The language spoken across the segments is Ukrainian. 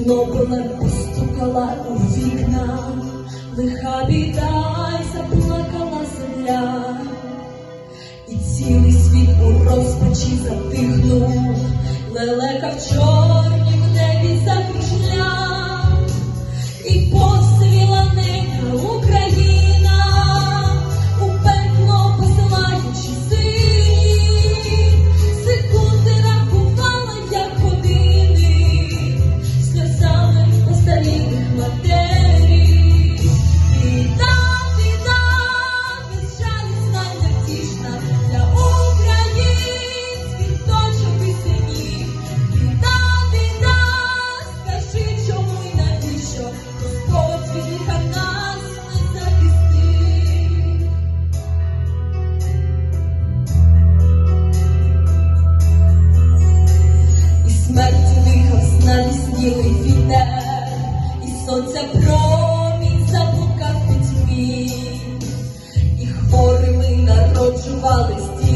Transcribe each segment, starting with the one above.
Чорнобилем постукала у вікна, лиха біда й заплакала земля, і цілий світ у розпачі затихнув, лелека в сонця промінь заблукав пітьмі, і хворими народжувались діти,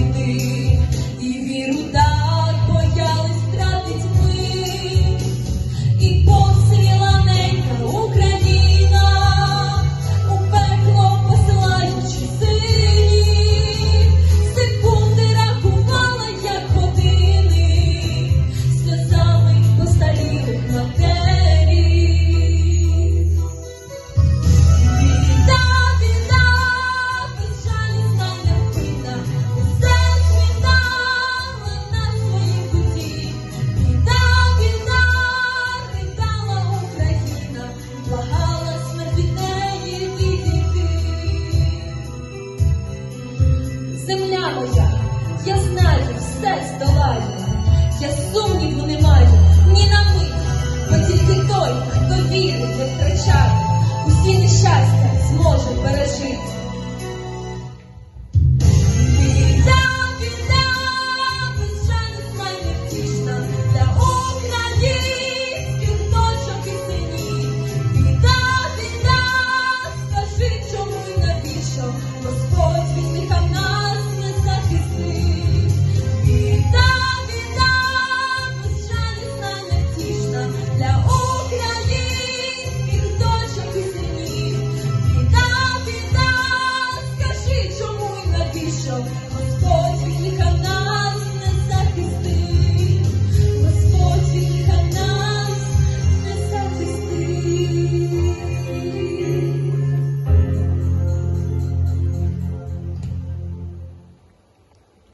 моя, я знаю, все здолаю, я сумніву не маю, ні на мить, бо тільки той, хто вірить, не втрачає, усі нещастя зможе пережити. щоб хтось їхав.